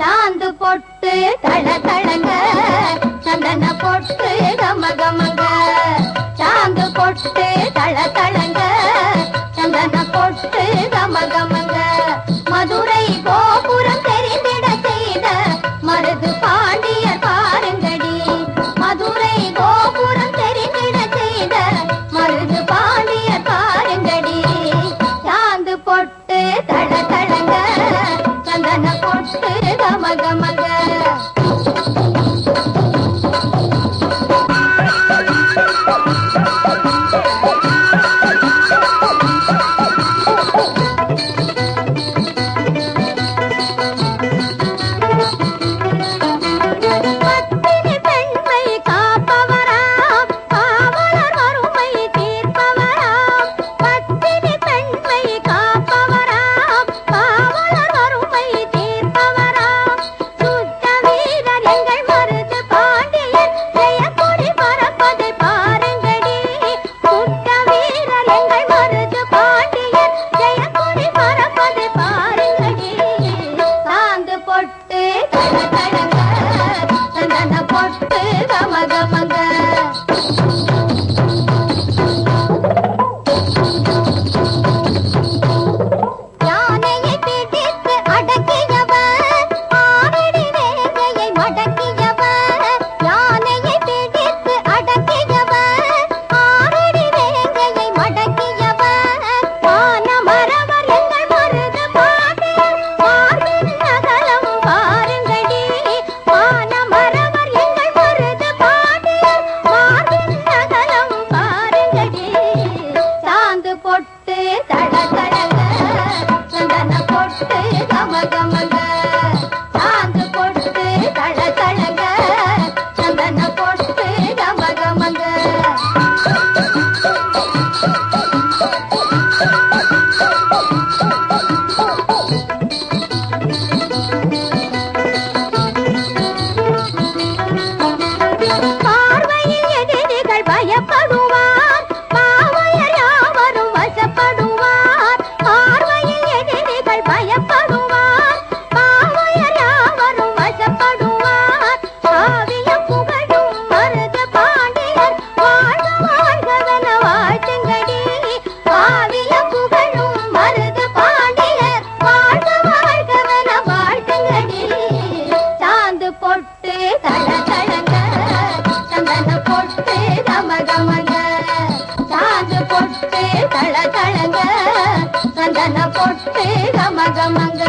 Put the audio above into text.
சாந்து பொட்டு தள தளங்க சந்தன பொட்டு கம கமங்க. சாந்து பொட்டு தள தளங்க சந்தன பொட்டு கம கமங்க. மதுரை கோபுரம் மங்க பொட்டு தள தளங்க சந்தன பொட்டு கம கமங்க. சாஞ்சு பொட்டு தள தளங்க. சந்தன பொட்டு கம கமங்க.